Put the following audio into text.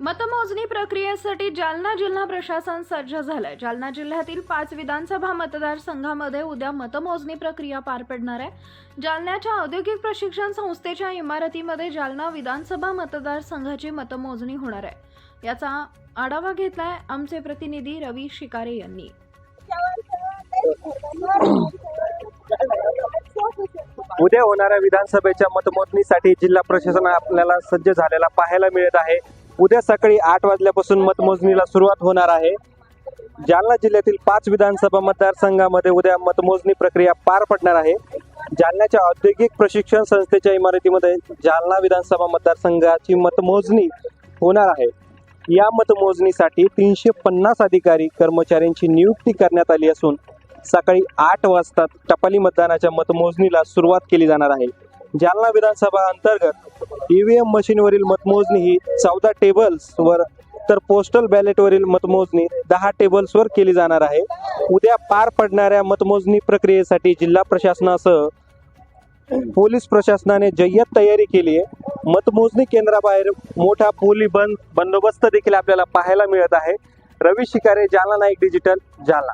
मतमोजणी प्रक्रियेसाठी जालना जिल्हा प्रशासन सज्ज झालंय. जालना जिल्ह्यातील पाच विधानसभा मतदारसंघामध्ये उद्या मतमोजणी प्रक्रिया पार पडणार आहे. जालन्याच्या औद्योगिक प्रशिक्षण संस्थेच्या इमारतीमध्ये जालना विधानसभा मतदारसंघाची मतमोजणी होणार आहे. याचा आढावा घेतलाय आमचे प्रतिनिधी रवी शिकारे यांनी. उद्या होणाऱ्या विधानसभेच्या मतमोजणीसाठी जिल्हा प्रशासन आपल्याला सज्ज झालेला पाहायला मिळत आहे. उद्या सकाळी आठ वाजल्यापासून मतमोजणीला सुरुवात होणार आहे. जालना जिल्ह्यातील पाच विधानसभा मतदारसंघामध्ये उद्या मतमोजणी प्रक्रिया पार पडणार आहे. जालन्याच्या औद्योगिक प्रशिक्षण संस्थेच्या इमारतीमध्ये जालना विधानसभा मतदारसंघाची मतमोजणी होणार आहे. या मतमोजणीसाठी तीनशे पन्नास अधिकारी कर्मचाऱ्यांची नियुक्ती करण्यात आली असून सकाळी आठ वाजता टपाली मतदानाच्या मतमोजणीला सुरुवात केली जाणार आहे. जालना विधानसभा अंतर्गत ईव्हीएम मशीनवरील मतमोजणी ही चौदा टेबल्सवर तर पोस्टल बॅलेटवरील मतमोजणी दहा टेबल्सवर केली जाणार आहे. उद्या पार पडणाऱ्या मतमोजणी प्रक्रियेसाठी जिल्हा प्रशासनासह पोलीस प्रशासनाने जय्यत तयारी केली आहे. मतमोजणी केंद्राबाहेर मोठा पोली बंद बंदोबस्त देखील आपल्याला पाहायला मिळत आहे. रवी शिकारे जालना नाईक डिजिटल जालना.